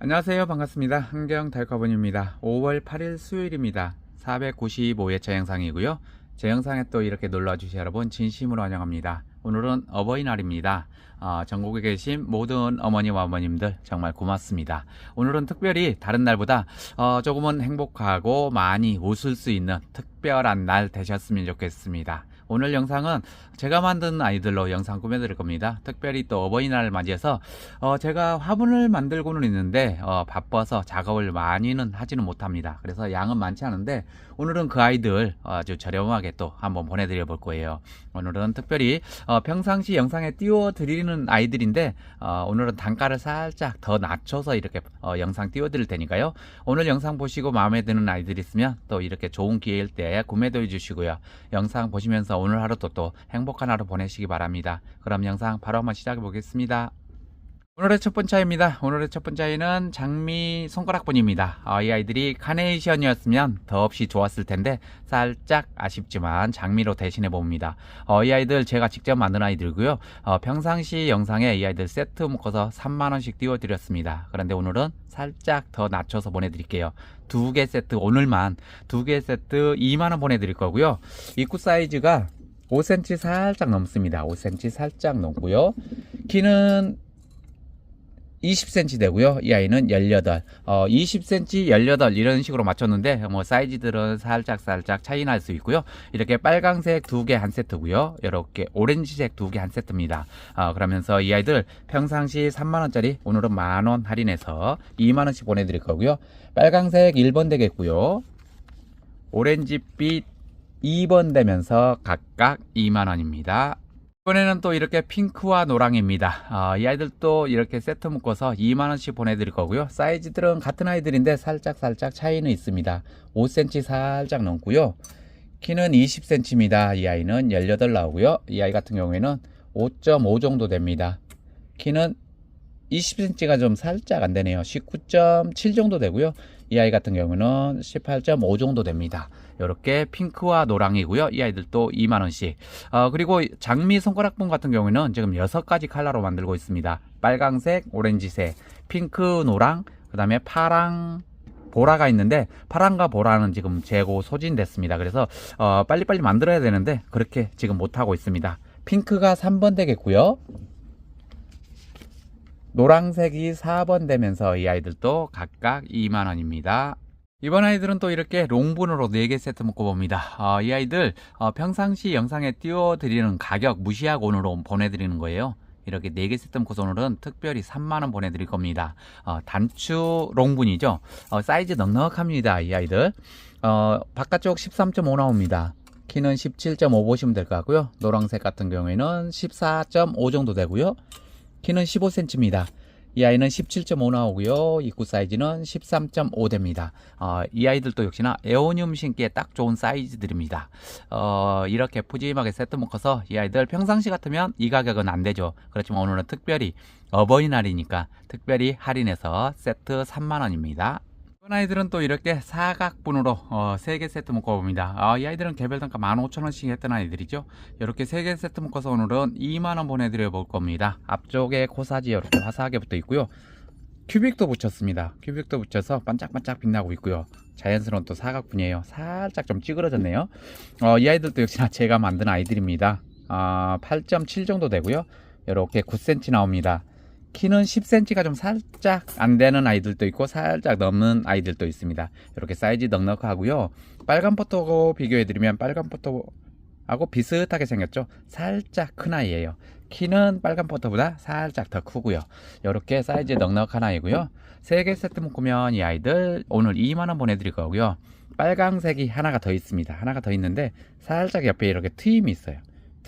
안녕하세요. 반갑습니다. 한경 달커분입니다. 5월 8일 수요일입니다. 495회차 영상이고요. 제 영상에 또 이렇게 놀러주신 여러분 진심으로 환영합니다. 오늘은 어버이날입니다. 어, 전국에 계신 모든 어머니와 어머님들 정말 고맙습니다. 오늘은 특별히 다른 날보다 어, 조금은 행복하고 많이 웃을 수 있는 특별한 날 되셨으면 좋겠습니다. 오늘 영상은 제가 만든 아이들로 영상 꾸며드릴 겁니다. 특별히 또 어버이날을 맞이해서 어, 제가 화분을 만들고는 있는데 어, 바빠서 작업을 많이는 하지는 못합니다. 그래서 양은 많지 않은데 오늘은 그 아이들 아주 저렴하게 또 한번 보내드려 볼 거예요. 오늘은 특별히 어, 평상시 영상에 띄워드리는 아이들인데 어, 오늘은 단가를 살짝 더 낮춰서 이렇게 어, 영상 띄워드릴 테니까요. 오늘 영상 보시고 마음에 드는 아이들 있으면 또 이렇게 좋은 기회일 때 구매도 해주시고요. 영상 보시면서 오늘 하루도 또 행복한 하루 보내시기 바랍니다. 그럼 영상 바로 한번 시작해 보겠습니다. 오늘의 첫 번째 아이입니다. 오늘의 첫 번째 아이는 장미 손가락분입니다. 어, 이 아이들이 카네이션이었으면 더없이 좋았을 텐데 살짝 아쉽지만 장미로 대신해 봅니다. 어, 이 아이들 제가 직접 만든 아이들이고요. 어, 평상시 영상에 이 아이들 세트 묶어서 3만원씩 띄워드렸습니다. 그런데 오늘은 살짝 더 낮춰서 보내드릴게요. 두 개 세트 오늘만 두 개 세트 2만원 보내드릴 거고요. 입구 사이즈가 5cm 살짝 넘습니다. 5cm 살짝 넘고요. 키는 20cm 되고요. 이 아이는 18, 어, 20cm, 18 이런 식으로 맞췄는데 뭐 사이즈들은 살짝 살짝 차이 날 수 있고요. 이렇게 빨강색 두 개 한 세트고요. 이렇게 오렌지색 두 개 한 세트입니다. 어, 그러면서 이 아이들 평상시 3만 원짜리 오늘은 만 원 할인해서 2만 원씩 보내 드릴 거고요. 빨강색 1번 되겠고요. 오렌지빛 2번 되면서 각각 2만 원입니다. 이번에는 또 이렇게 핑크와 노랑입니다. 어, 이 아이들도 이렇게 세트 묶어서 2만원씩 보내드릴 거고요. 사이즈들은 같은 아이들인데 살짝 살짝 차이는 있습니다. 5cm 살짝 넘고요. 키는 20cm입니다. 이 아이는 18 나오고요. 이 아이 같은 경우에는 5.5 정도 됩니다. 키는 20cm가 좀 살짝 안 되네요. 19.7 정도 되고요. 이 아이 같은 경우는 18.5 정도 됩니다. 이렇게 핑크와 노랑이고요. 이 아이들도 2만원씩. 어, 그리고 장미 손가락봉 같은 경우는 지금 6가지 컬러로 만들고 있습니다. 빨강색, 오렌지색, 핑크, 노랑, 그 다음에 파랑, 보라가 있는데 파랑과 보라는 지금 재고 소진됐습니다. 그래서 어, 빨리빨리 만들어야 되는데 그렇게 지금 못하고 있습니다. 핑크가 3번 되겠고요. 노랑색이 4번 되면서 이 아이들도 각각 2만원입니다. 이번 아이들은 또 이렇게 롱분으로 4개 세트 묶어봅니다. 어, 이 아이들 어, 평상시 영상에 띄워드리는 가격 무시하고 오늘은 보내드리는 거예요. 이렇게 4개 세트 묶어서 오늘은 특별히 3만원 보내드릴 겁니다. 어, 단추 롱분이죠. 어, 사이즈 넉넉합니다. 이 아이들. 어, 바깥쪽 13.5 나옵니다. 키는 17.5 보시면 될 것 같고요. 노란색 같은 경우에는 14.5 정도 되고요. 키는 15cm입니다. 이 아이는 17.5 나오고요. 입구 사이즈는 13.5 됩니다. 어, 이 아이들도 역시나 에오늄 신기에 딱 좋은 사이즈들입니다. 어, 이렇게 푸짐하게 세트 묶어서 이 아이들 평상시 같으면 이 가격은 안 되죠. 그렇지만 오늘은 특별히 어버이날이니까 특별히 할인해서 세트 3만원입니다. 아이들은 또 이렇게 사각분으로 어, 3개 세트 묶어봅니다. 아, 이 아이들은 개별 단가 15,000원씩 했던 아이들이죠. 이렇게 3개 세트 묶어서 오늘은 2만원 보내드려 볼 겁니다. 앞쪽에 코사지 이렇게 화사하게 붙어 있고요. 큐빅도 붙였습니다. 큐빅도 붙여서 반짝반짝 빛나고 있고요. 자연스러운 또 사각분이에요. 살짝 좀 찌그러졌네요. 어, 이 아이들도 역시나 제가 만든 아이들입니다. 아, 8.7 정도 되고요. 이렇게 9cm 나옵니다. 키는 10cm가 좀 살짝 안 되는 아이들도 있고 살짝 넘는 아이들도 있습니다. 이렇게 사이즈 넉넉하고요. 빨간 포토하고 비교해드리면 빨간 포토하고 비슷하게 생겼죠. 살짝 큰 아이예요. 키는 빨간 포토보다 살짝 더 크고요. 이렇게 사이즈 넉넉한 아이고요. 3개 세트 묶으면 이 아이들 오늘 2만원 보내드릴 거고요. 빨강색이 하나가 더 있습니다. 하나가 더 있는데 살짝 옆에 이렇게 트임이 있어요.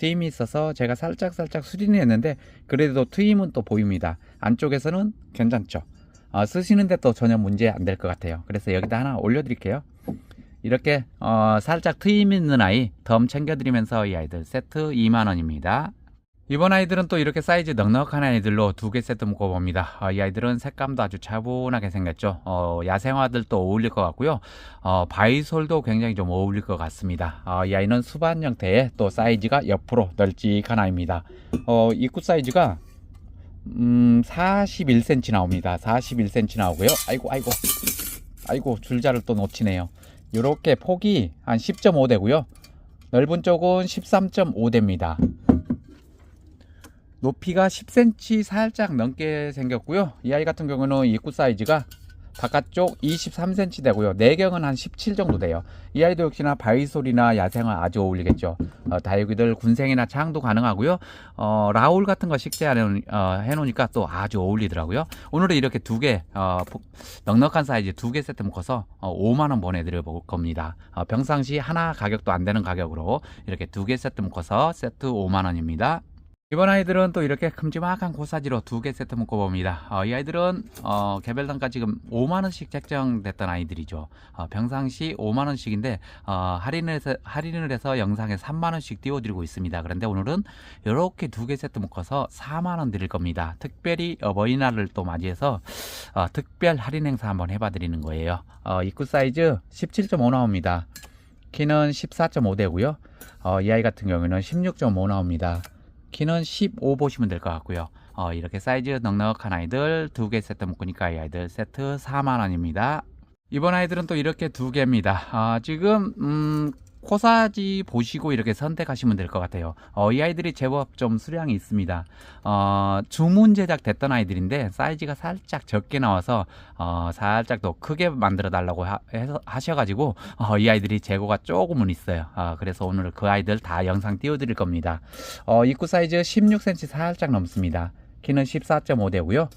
트임이 있어서 제가 살짝 살짝 수리는 했는데 그래도 트임은 또 보입니다. 안쪽에서는 괜찮죠. 어, 쓰시는데 또 전혀 문제 안 될 것 같아요. 그래서 여기다 하나 올려드릴게요. 이렇게 어, 살짝 트임 있는 아이 덤 챙겨드리면서 이 아이들 세트 2만원입니다. 이번 아이들은 또 이렇게 사이즈 넉넉한 아이들로 두 개 세트 묶어봅니다. 어, 이 아이들은 색감도 아주 차분하게 생겼죠. 어, 야생화들도 어울릴 것 같고요. 어, 바이솔도 굉장히 좀 어울릴 것 같습니다. 어, 이 아이는 수반 형태의 또 사이즈가 옆으로 널찍한 아이입니다. 어, 입구 사이즈가 음, 41cm 나옵니다. 41cm 나오고요. 아이고, 아이고. 아이고, 줄자를 또 놓치네요. 요렇게 폭이 한 10.5대고요. 넓은 쪽은 13.5대입니다. 높이가 10cm 살짝 넘게 생겼고요. 이 아이 같은 경우는 입구 사이즈가 바깥쪽 23cm 되고요. 내경은 한 17 정도 돼요. 이 아이도 역시나 바위솔이나 야생화 아주 어울리겠죠. 어, 다육이들 군생이나 창도 가능하고요. 어, 라울 같은 거 식재하는 어, 해놓으니까 또 아주 어울리더라고요. 오늘은 이렇게 두 개, 어, 복- 넉넉한 사이즈 두 개 세트 묶어서 어, 5만 원 보내드려 볼 겁니다. 어, 평상시 하나 가격도 안 되는 가격으로 이렇게 두 개 세트 묶어서 세트 5만 원입니다. 이번 아이들은 또 이렇게 큼지막한 고사지로 두 개 세트 묶어봅니다. 어, 이 아이들은 어, 개별단가 지금 5만원씩 책정됐던 아이들이죠. 어, 평상시 5만원씩인데 어, 할인을, 해서, 할인을 해서 영상에 3만원씩 띄워드리고 있습니다. 그런데 오늘은 이렇게 두 개 세트 묶어서 4만원 드릴 겁니다. 특별히 어버이날을 또 맞이해서 어, 특별 할인 행사 한번 해봐 드리는 거예요. 어, 입구 사이즈 17.5 나옵니다. 키는 14.5대고요. 어, 이 아이 같은 경우에는 16.5 나옵니다. 키는 15 보시면 될 것 같고요. 어, 이렇게 사이즈 넉넉한 아이들 두 개 세트 묶으니까 이 아이들 세트 4만원입니다. 이번 아이들은 또 이렇게 두 개입니다. 아, 지금, 음, 코사지 보시고 이렇게 선택하시면 될 것 같아요. 어, 이 아이들이 제법 좀 수량이 있습니다. 어, 주문 제작 됐던 아이들인데 사이즈가 살짝 적게 나와서 어, 살짝 더 크게 만들어 달라고 하셔가지고 어, 이 아이들이 재고가 조금은 있어요. 아, 그래서 오늘 그 아이들 다 영상 띄워 드릴 겁니다. 어, 입구 사이즈 16cm 살짝 넘습니다. 키는 14.5대고요.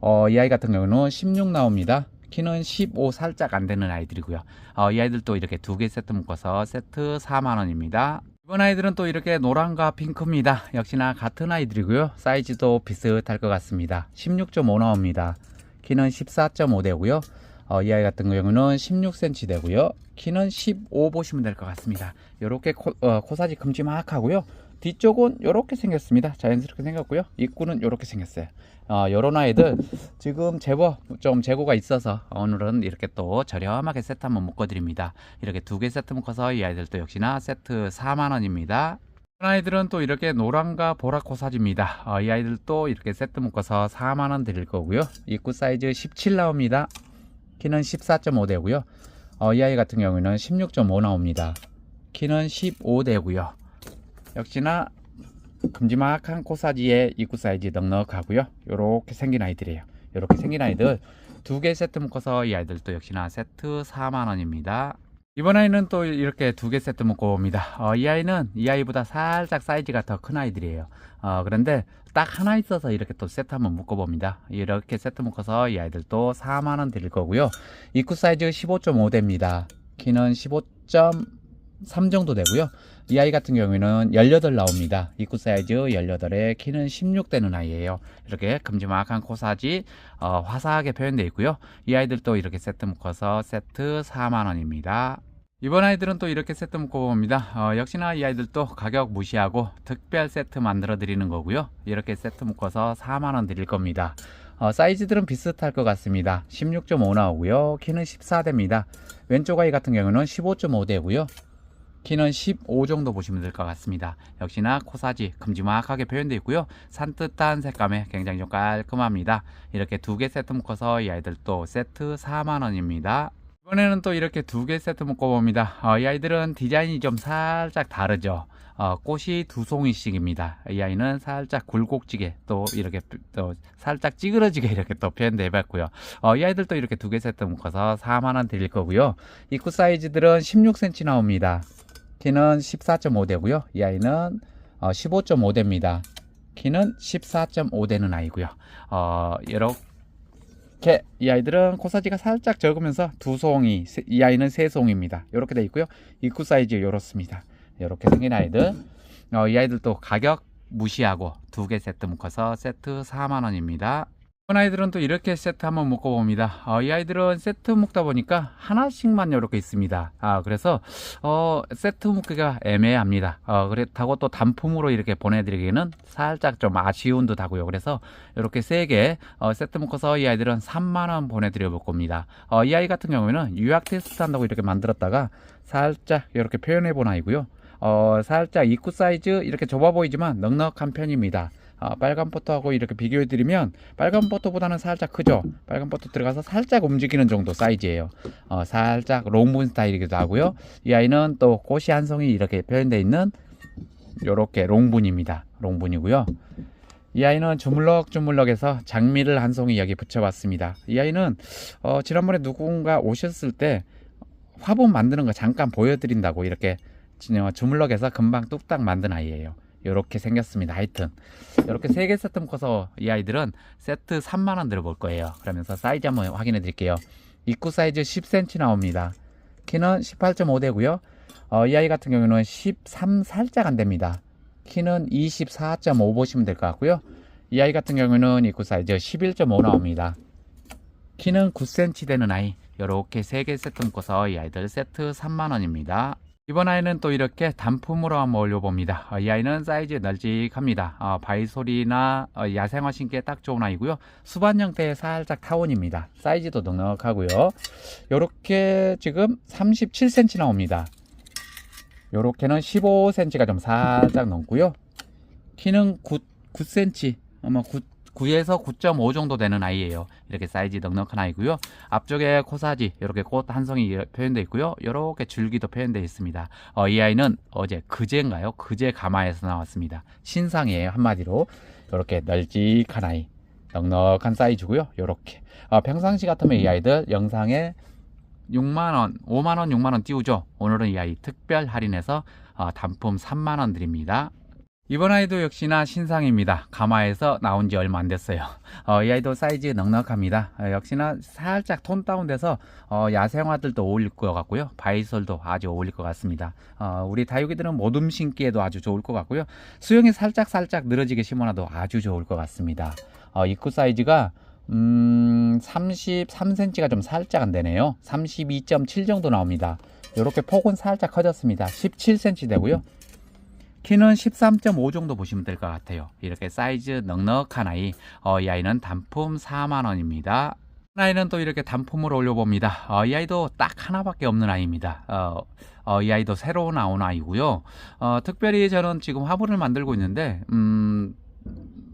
어, 이 아이 같은 경우는 16 나옵니다. 키는 15 살짝 안 되는 아이들이고요. 어, 이 아이들도 이렇게 두 개 세트 묶어서 세트 4만 원입니다. 이번 아이들은 또 이렇게 노란과 핑크입니다. 역시나 같은 아이들이고요. 사이즈도 비슷할 것 같습니다. 16.5 나옵니다. 키는 14.5대고요. 어, 이 아이 같은 경우는 16cm 되고요. 키는 15 보시면 될 것 같습니다. 이렇게 코, 어, 코사지 큼지막하고요. 뒤쪽은 이렇게 생겼습니다. 자연스럽게 생겼고요. 입구는 이렇게 생겼어요. 어, 요런 아이들 지금 제법 좀 재고가 있어서 오늘은 이렇게 또 저렴하게 세트 한번 묶어드립니다. 이렇게 두 개 세트 묶어서 이 아이들도 역시나 세트 4만원입니다. 아이들은 또 이렇게 노란과 보라 코 사지입니다. 어, 이 아이들도 이렇게 세트 묶어서 4만원 드릴 거고요. 입구 사이즈 17 나옵니다. 키는 14.5대고요. 어, 이 아이 같은 경우에는 16.5 나옵니다. 키는 15대고요. 역시나 큼지막한 코사지의 입구 사이즈 넉넉하고요. 요렇게 생긴 아이들이에요. 요렇게 생긴 아이들 두 개 세트 묶어서 이 아이들도 역시나 세트 4만원입니다. 이번 아이는 또 이렇게 두 개 세트 묶어 봅니다. 어, 이 아이는 이 아이보다 살짝 사이즈가 더 큰 아이들이에요. 어, 그런데 딱 하나 있어서 이렇게 또 세트 한번 묶어 봅니다. 이렇게 세트 묶어서 이 아이들도 4만원 드릴 거고요. 입구 사이즈 15.5대입니다. 키는 15.3 정도 되고요. 이 아이 같은 경우에는 18 나옵니다. 입구 사이즈 18에 키는 16 되는 아이예요. 이렇게 큼지막한 코사지 어, 화사하게 표현되어 있고요. 이 아이들도 이렇게 세트 묶어서 세트 4만원입니다. 이번 아이들은 또 이렇게 세트 묶어봅니다. 어, 역시나 이 아이들도 가격 무시하고 특별 세트 만들어 드리는 거고요. 이렇게 세트 묶어서 4만원 드릴 겁니다. 어, 사이즈들은 비슷할 것 같습니다. 16.5 나오고요. 키는 14대입니다. 왼쪽 아이 같은 경우는 15.5대고요. 키는 15 정도 보시면 될 것 같습니다. 역시나 코사지 큼지막하게 표현되어 있고요. 산뜻한 색감에 굉장히 좀 깔끔합니다. 이렇게 두 개 세트 묶어서 이 아이들도 세트 4만원입니다. 이번에는 또 이렇게 두 개 세트 묶어봅니다. 어, 이 아이들은 디자인이 좀 살짝 다르죠. 어, 꽃이 두 송이씩입니다. 이 아이는 살짝 굴곡지게 또 이렇게 또 살짝 찌그러지게 이렇게 또 표현돼 해봤고요. 어, 이 아이들도 이렇게 두 개 세트 묶어서 4만원 드릴 거고요. 입구 사이즈들은 16cm 나옵니다. 키는 14.5대고요. 이 아이는 어, 15.5대입니다. 키는 14.5대는 아이고요. 어, 이렇게 이 아이들은 코사지가 살짝 적으면서 두 송이, 세- 이 아이는 세 송입니다. 이렇게 돼 있고요. 입구 사이즈 이렇습니다. 이렇게 생긴 아이들. 어, 이 아이들도 가격 무시하고 두 개 세트 묶어서 세트 4만 원입니다. 이번 아이들은 또 이렇게 세트 한번 묶어봅니다. 어, 이 아이들은 세트 묶다 보니까 하나씩만 이렇게 있습니다. 아, 그래서, 어, 세트 묶기가 애매합니다. 어, 그렇다고 또 단품으로 이렇게 보내드리기는 살짝 좀 아쉬운 듯 하고요. 그래서 이렇게 세 개, 어, 세트 묶어서 이 아이들은 3만원 보내드려 볼 겁니다. 어, 이 아이 같은 경우에는 유학 테스트 한다고 이렇게 만들었다가 살짝 이렇게 표현해 본 아이고요. 어, 살짝 입구 사이즈 이렇게 좁아 보이지만 넉넉한 편입니다. 어, 빨간 포토하고 이렇게 비교해 드리면 빨간 포토보다는 살짝 크죠. 빨간 포토 들어가서 살짝 움직이는 정도 사이즈예요. 어, 살짝 롱분 스타일이기도 하고요. 이 아이는 또 꽃이 한 송이 이렇게 표현되어 있는 요렇게 롱분입니다. 롱분이고요. 이 아이는 주물럭주물럭해서 장미를 한 송이 여기 붙여봤습니다. 이 아이는 어, 지난번에 누군가 오셨을 때 화분 만드는 거 잠깐 보여드린다고 이렇게 어, 주물럭해서 금방 뚝딱 만든 아이예요. 이렇게 생겼습니다. 하여튼 이렇게 세 개 세트 묶어서 이 아이들은 세트 3만 원 들어볼 거예요. 그러면서 사이즈 한번 확인해 드릴게요. 입구 사이즈 10cm 나옵니다. 키는 18.5 되고요. 어, 이 아이 같은 경우는 13 살짝 안 됩니다. 키는 24.5 보시면 될 것 같고요. 이 아이 같은 경우는 입구 사이즈 11.5 나옵니다. 키는 9cm 되는 아이 이렇게 3개 세트 묶어서 이 아이들 세트 3만원입니다. 이번 아이는 또 이렇게 단품으로 한번 올려봅니다. 어, 이 아이는 사이즈 널찍합니다. 어, 바이솔이나 어, 야생화 신기에 딱 좋은 아이고요. 수반 형태의 살짝 타원입니다. 사이즈도 넉넉하고요. 이렇게 지금 37cm 나옵니다. 요렇게는 15cm가 좀 살짝 넘고요. 키는 9, 9cm, 아마 9, 9에서 9.5 정도 되는 아이예요. 이렇게 사이즈 넉넉한 아이고요. 앞쪽에 코사지 이렇게 꽃 한 송이 표현되어 있고요. 이렇게 줄기도 표현되어 있습니다. 어, 이 아이는 어제 그제인가요? 그제 가마에서 나왔습니다. 신상이에요. 한마디로 이렇게 널찍한 아이, 넉넉한 사이즈고요. 이렇게 어, 평상시 같으면 이 아이들 영상에 6만원, 5만원, 6만원 띄우죠. 오늘은 이 아이 특별 할인해서 어, 단품 3만원 드립니다. 이번 아이도 역시나 신상입니다. 가마에서 나온 지 얼마 안 됐어요. 어, 이 아이도 사이즈 넉넉합니다. 어, 역시나 살짝 톤 다운돼서 어, 야생화들도 어울릴 것 같고요. 바이솔도 아주 어울릴 것 같습니다. 어, 우리 다육이들은 모둠 신기에도 아주 좋을 것 같고요. 수영이 살짝 살짝 늘어지게 심어놔도 아주 좋을 것 같습니다. 어, 입구 사이즈가 음, 33cm가 좀 살짝 안 되네요. 32.7 정도 나옵니다. 이렇게 폭은 살짝 커졌습니다. 17cm 되고요. 키는 13.5 정도 보시면 될 것 같아요. 이렇게 사이즈 넉넉한 아이, 어, 이 아이는 단품 4만원입니다. 아이는 또 이렇게 단품으로 올려봅니다. 어, 이 아이도 딱 하나밖에 없는 아이입니다. 어, 어, 이 아이도 새로 나온 아이고요. 어, 특별히 저는 지금 화분을 만들고 있는데, 음,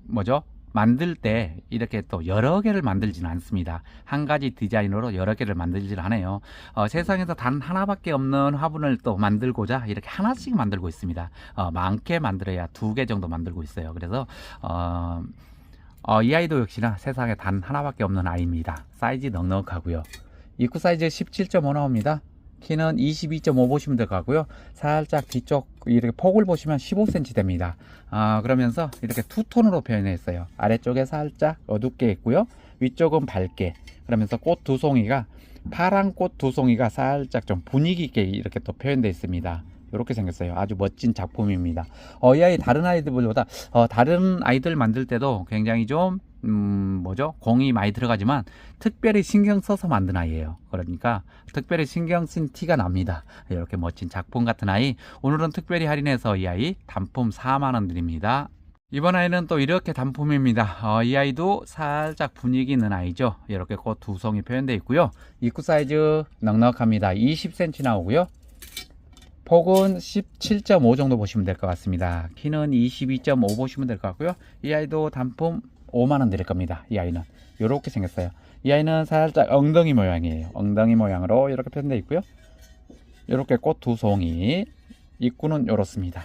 뭐죠? 만들 때 이렇게 또 여러 개를 만들지는 않습니다. 한 가지 디자인으로 여러 개를 만들지는 않아요. 어, 세상에서 단 하나밖에 없는 화분을 또 만들고자 이렇게 하나씩 만들고 있습니다. 어, 많게 만들어야 두 개 정도 만들고 있어요. 그래서 어, 어, 이 아이도 역시나 세상에 단 하나밖에 없는 아이입니다. 사이즈 넉넉하고요. 입구 사이즈 17.5 나옵니다. 키는 22.5 보시면 될 것 같고요. 살짝 뒤쪽 이렇게 폭을 보시면 15cm 됩니다. 아, 그러면서 이렇게 투톤으로 표현했어요. 아래쪽에 살짝 어둡게 있고요. 위쪽은 밝게. 그러면서 꽃 두 송이가 파란 꽃 두 송이가 살짝 좀 분위기 있게 이렇게 또 표현되어 있습니다. 이렇게 생겼어요. 아주 멋진 작품입니다. 어, 이 아이 다른 아이들보다 어, 다른 아이들 만들 때도 굉장히 좀 음, 뭐죠? 공이 많이 들어가지만 특별히 신경 써서 만든 아이예요. 그러니까 특별히 신경 쓴 티가 납니다. 이렇게 멋진 작품 같은 아이. 오늘은 특별히 할인해서 이 아이 단품 4만 원 드립니다. 이번 아이는 또 이렇게 단품입니다. 어, 이 아이도 살짝 분위기 있는 아이죠. 이렇게 꽃 두 송이 표현되어 있고요. 입구 사이즈 넉넉합니다. 20cm 나오고요. 폭은 17.5 정도 보시면 될 것 같습니다. 키는 22.5 보시면 될 것 같고요. 이 아이도 단품 5만원 드릴 겁니다. 이 아이는. 이렇게 생겼어요. 이 아이는 살짝 엉덩이 모양이에요. 엉덩이 모양으로 이렇게 표현되어 있고요. 이렇게 꽃 두 송이. 입구는 이렇습니다.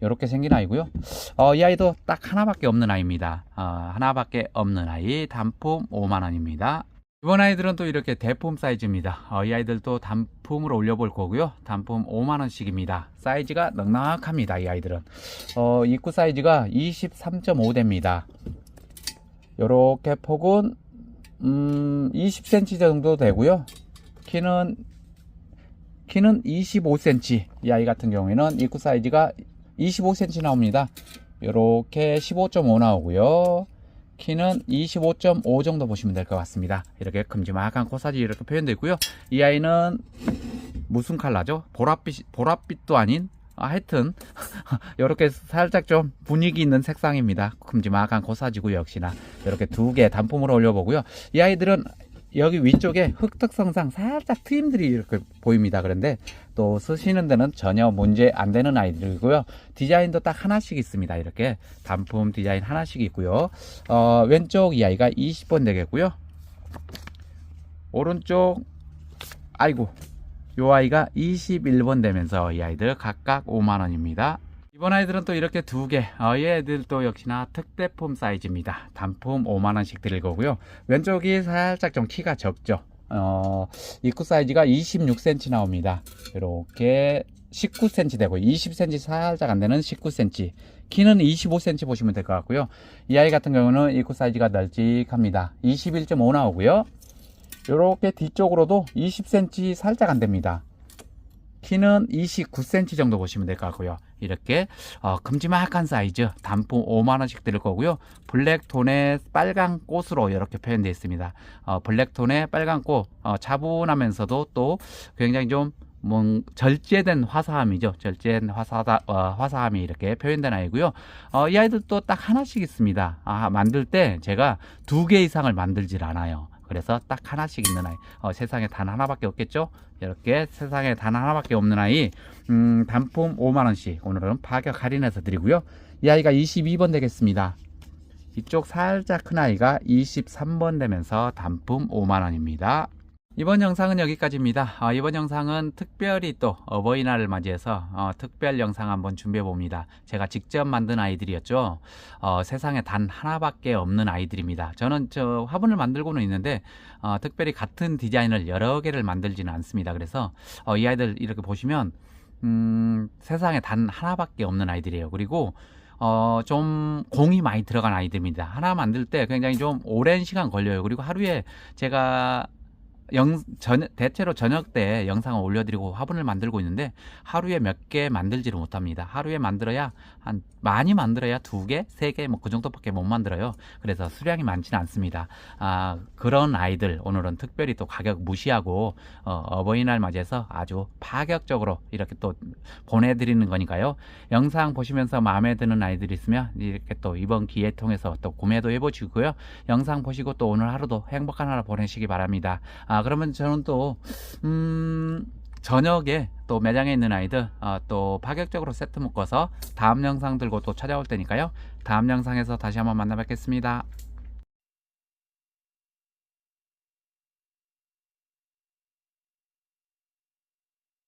이렇게 생긴 아이고요. 어, 이 아이도 딱 하나밖에 없는 아이입니다. 어, 하나밖에 없는 아이 단품 5만원입니다. 이번 아이들은 또 이렇게 대품 사이즈입니다. 어, 이 아이들도 단품으로 올려볼 거고요. 단품 5만원씩입니다. 사이즈가 넉넉합니다. 이 아이들은. 어, 입구 사이즈가 23.5 됩니다. 요렇게 폭은 음, 20cm 정도 되고요. 키는 키는 25cm. 이 아이 같은 경우에는 입구 사이즈가 25cm 나옵니다. 요렇게 15.5 나오고요. 키는 25.5 정도 보시면 될 것 같습니다. 이렇게 큼지막한 코사지 이렇게 표현되어 있고요. 이 아이는 무슨 컬러죠? 보랏빛, 보랏빛도 아닌 아, 하여튼 이렇게 살짝 좀 분위기 있는 색상입니다. 큼지막한 코사지고 역시나 이렇게 두 개 단품으로 올려보고요. 이 아이들은 여기 위쪽에 흙특성상 살짝 트임들이 이렇게 보입니다. 그런데 또 쓰시는 데는 전혀 문제 안 되는 아이들이고요. 디자인도 딱 하나씩 있습니다. 이렇게 단품 디자인 하나씩 있고요. 어, 왼쪽 이 아이가 20번 되겠고요. 오른쪽 아이고 요 아이가 21번 되면서 이 아이들 각각 5만원입니다. 이번 아이들은 또 이렇게 두 개, 어, 얘들도 역시나 특대품 사이즈입니다. 단품 5만원씩 드릴 거고요. 왼쪽이 살짝 좀 키가 적죠. 어, 입구 사이즈가 26cm 나옵니다. 이렇게 19cm 되고 20cm 살짝 안 되는 19cm. 키는 25cm 보시면 될 것 같고요. 이 아이 같은 경우는 입구 사이즈가 널찍합니다. 21.5 나오고요. 이렇게 뒤쪽으로도 20cm 살짝 안 됩니다. 키는 29cm 정도 보시면 될 것 같고요. 이렇게 어, 큼지막한 사이즈 단품 5만원씩 드릴 거고요. 블랙톤의 빨간 꽃으로 이렇게 표현되어 있습니다. 어, 블랙톤의 빨간 꽃 어, 차분하면서도 또 굉장히 좀 뭔 절제된 화사함이죠. 절제된 화사다, 어, 화사함이 이렇게 표현된 아이고요. 어, 이 아이들도 딱 하나씩 있습니다. 아, 만들 때 제가 두 개 이상을 만들질 않아요. 그래서 딱 하나씩 있는 아이. 어, 세상에 단 하나밖에 없겠죠? 이렇게 세상에 단 하나밖에 없는 아이. 음, 단품 5만원씩. 오늘은 파격 할인해서 드리고요. 이 아이가 22번 되겠습니다. 이쪽 살짝 큰 아이가 23번 되면서 단품 5만원입니다. 이번 영상은 여기까지입니다. 어, 이번 영상은 특별히 또 어버이날을 맞이해서 어, 특별 영상 한번 준비해 봅니다. 제가 직접 만든 아이들이었죠. 어, 세상에 단 하나밖에 없는 아이들입니다. 저는 저 화분을 만들고는 있는데 어, 특별히 같은 디자인을 여러 개를 만들지는 않습니다. 그래서 어, 이 아이들 이렇게 보시면 음, 세상에 단 하나밖에 없는 아이들이에요. 그리고 어, 좀 공이 많이 들어간 아이들입니다. 하나 만들 때 굉장히 좀 오랜 시간 걸려요. 그리고 하루에 제가 영, 전, 대체로 저녁 때 영상을 올려드리고 화분을 만들고 있는데 하루에 몇 개 만들지를 못합니다. 하루에 만들어야 한 많이 만들어야 두 개, 세 개, 뭐 그 정도밖에 못 만들어요. 그래서 수량이 많지는 않습니다. 아, 그런 아이들 오늘은 특별히 또 가격 무시하고 어, 버이날 맞이해서 아주 파격적으로 이렇게 또 보내드리는 거니까요. 영상 보시면서 마음에 드는 아이들이 있으면 이렇게 또 이번 기회 통해서 또 구매도 해보시고요. 영상 보시고 또 오늘 하루도 행복한 하루 보내시기 바랍니다. 아, 그러면 저는 또, 음, 저녁에 또 매장에 있는 아이들 어, 또 파격적으로 세트 묶어서 다음 영상 들고 또 찾아올 테니까요. 다음 영상에서 다시 한번 만나 뵙겠습니다.